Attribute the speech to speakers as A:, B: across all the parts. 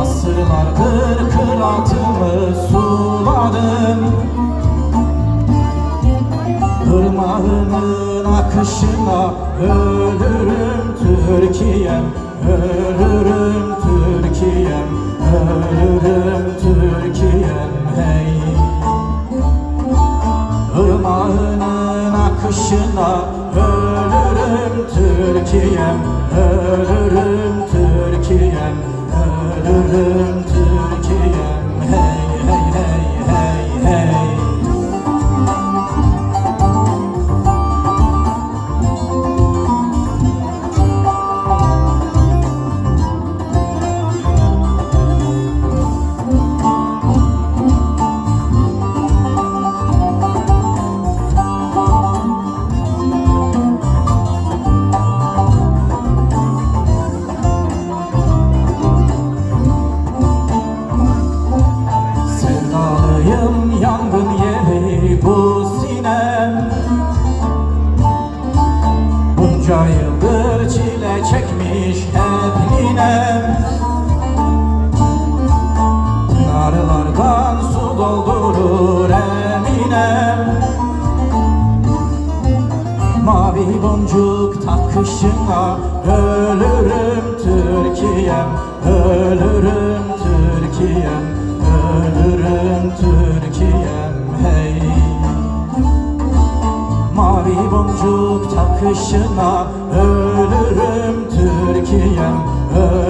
A: Asırlardır kıratımı suladım Irmağının akışına ölürüm Türkiye'm Ölürüm Türkiye'm Ölürüm Türkiye'm Akışına ölürüm Türkiye'm Ölürüm Türkiye'm Ölürüm Türkiye'm çekmiş hep ninem Pınarlardan su doldurur eminem Mavi boncuk takışına ölürüm Türkiye'm Ölürüm Türkiye'm Ölürüm Türkiye'm hey. Mavi boncuk takışına ölürüm Türkiye'm Ölürüm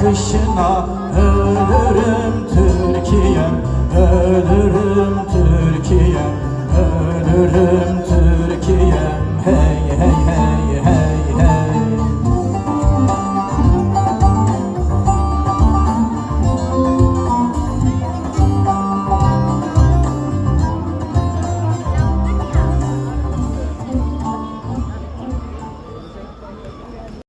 A: Heybelerin akışına ölürüm